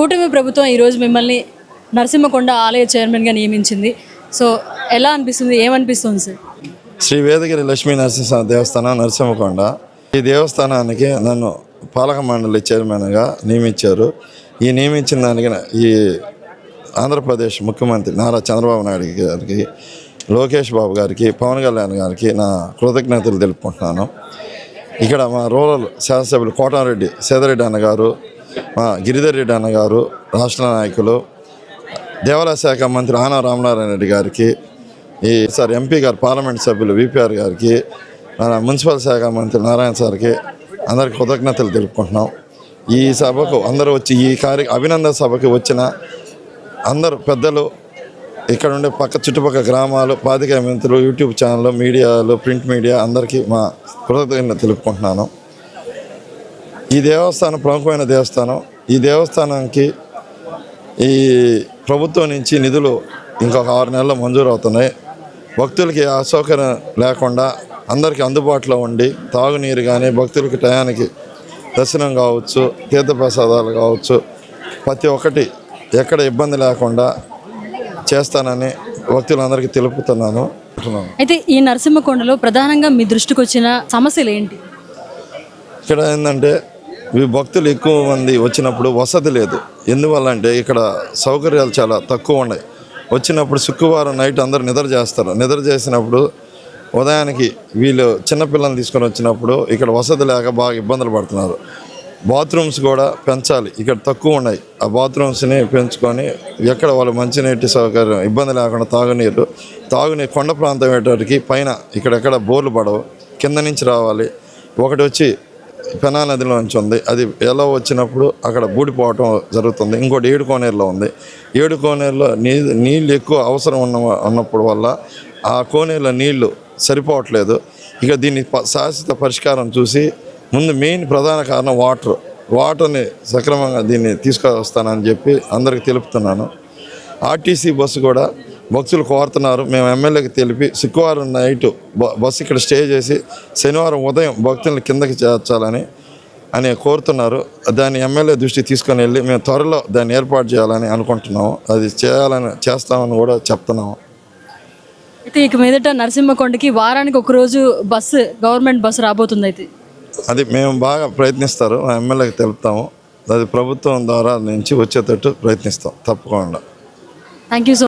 కూటమి ప్రభుత్వం ఈరోజు మిమ్మల్ని నరసింహకొండ ఆలయ చైర్మన్గా నియమించింది. సో ఎలా అనిపిస్తుంది? ఏమనిపిస్తుంది సార్? శ్రీ వేదగిరి లక్ష్మీ నరసింహ దేవస్థానం నరసింహకొండ. ఈ దేవస్థానానికి నన్ను పాలక మండలి చైర్మన్గా నియమించారు. ఈ నియమించిన దానికి ఈ ఆంధ్రప్రదేశ్ ముఖ్యమంత్రి నారా చంద్రబాబు నాయుడు గారికి లోకేష్ బాబు గారికి పవన్ కళ్యాణ్ గారికి నా కృతజ్ఞతలు తెలుపుకుంటున్నాను. ఇక్కడ మా రూరల్ శాసనసభ్యులు కోటారెడ్డి సేదరెడ్డి అన్నగారు గిరిధర్ రెడ్డి అన్నగారు రాష్ట్ర నాయకులు దేవాలయ శాఖ మంత్రి ఆనా రామనారాయణ రెడ్డి గారికి ఈ సార్ ఎంపీ గారు పార్లమెంట్ సభ్యులు విపిఆర్ గారికి మన మున్సిపల్ శాఖ మంత్రి నారాయణ సార్కి అందరికి కృతజ్ఞతలు తెలుపుకుంటున్నాం. ఈ సభకు అందరూ వచ్చి ఈ కార్య అభినందన సభకి వచ్చిన అందరు పెద్దలు ఇక్కడ ఉండే పక్క చుట్టుపక్కల గ్రామాలు పాతిక మంత్రులు యూట్యూబ్ ఛానల్ మీడియాలు ప్రింట్ మీడియా అందరికీ మా కృతజ్ఞతలు తెలుపుకుంటున్నాను. ఈ దేవస్థానం ప్రముఖమైన దేవస్థానం. ఈ దేవస్థానానికి ఈ ప్రభుత్వం నుంచి నిధులు ఇంకొక ఆరు నెలల్లో మంజూరు అవుతున్నాయి భక్తులకి అసౌకర్యం లేకుండా అందరికీ అందుబాటులో ఉండి తాగునీరు కానీ భక్తులకి టయానికి దర్శనం కావచ్చు తీర్థప్రసాదాలు కావచ్చు ప్రతి ఒక్కటి ఎక్కడ ఇబ్బంది లేకుండా చేస్తానని భక్తులందరికీ తెలుపుతున్నాను. అయితే ఈ నరసింహకొండలో ప్రధానంగా మీ దృష్టికి వచ్చిన సమస్యలు ఏంటి? ఇక్కడ ఏంటంటే ఇవి భక్తులు ఎక్కువ మంది వచ్చినప్పుడు వసతి లేదు. ఎందువల్ల అంటే ఇక్కడ సౌకర్యాలు చాలా తక్కువ ఉన్నాయి. వచ్చినప్పుడు శుక్రవారం నైట్ అందరు నిద్ర చేస్తారు. నిద్ర చేసినప్పుడు ఉదయానికి వీళ్ళు చిన్నపిల్లల్ని తీసుకొని వచ్చినప్పుడు ఇక్కడ వసతి లేక బాగా ఇబ్బందులు పడుతున్నారు. బాత్రూమ్స్ కూడా పెంచాలి. ఇక్కడ తక్కువ ఉన్నాయి. ఆ బాత్రూమ్స్ని పెంచుకొని ఎక్కడ వాళ్ళు మంచినీటి సౌకర్యం ఇబ్బంది లేకుండా తాగునీరు తాగునీరు కొండ ప్రాంతం అయ్యేటప్పటికి పైన ఇక్కడెక్కడ బోర్లు పడవు. కింద నుంచి రావాలి. ఒకటి వచ్చి పెనా నదిలో నుంచి ఉంది. అది ఎలా వచ్చినప్పుడు అక్కడ బూడిపోవటం జరుగుతుంది. ఇంకోటి ఏడు కోనేరులో ఉంది. ఏడు కోనేరులో నీ నీళ్ళు ఎక్కువ అవసరం ఉన్న ఉన్నప్పుడు వల్ల ఆ కోనేరులో నీళ్ళు సరిపోవట్లేదు. ఇక దీన్ని శాశ్వత పరిష్కారం చూసి ముందు మెయిన్ ప్రధాన కారణం వాటర్. వాటర్ని సక్రమంగా దీన్ని తీసుకొస్తానని చెప్పి అందరికీ తెలుపుతున్నాను. ఆర్టీసీ బస్సు కూడా భక్తులు కోరుతున్నారు. మేము ఎమ్మెల్యేకి తెలిపి శుక్రవారం నైట్ బస్సు ఇక్కడ స్టే చేసి శనివారం ఉదయం భక్తులను కిందకి చేర్చాలని అని కోరుతున్నారు. దాన్ని ఎమ్మెల్యే దృష్టికి తీసుకొని వెళ్ళి మేము త్వరలో దాన్ని ఏర్పాటు చేయాలని అనుకుంటున్నాము. అది చేయాలని చేస్తామని కూడా చెప్తున్నాము. అయితే ఇక మీదట నరసింహకొండకి వారానికి ఒక రోజు బస్సు గవర్నమెంట్ బస్సు రాబోతుంది అయితే అది మేము బాగా ప్రయత్నిస్తారు. ఎమ్మెల్యేకి తెలుపుతాము. అది ప్రభుత్వం ద్వారా నుంచి వచ్చేటట్టు ప్రయత్నిస్తాం. తప్పకుండా. Thank you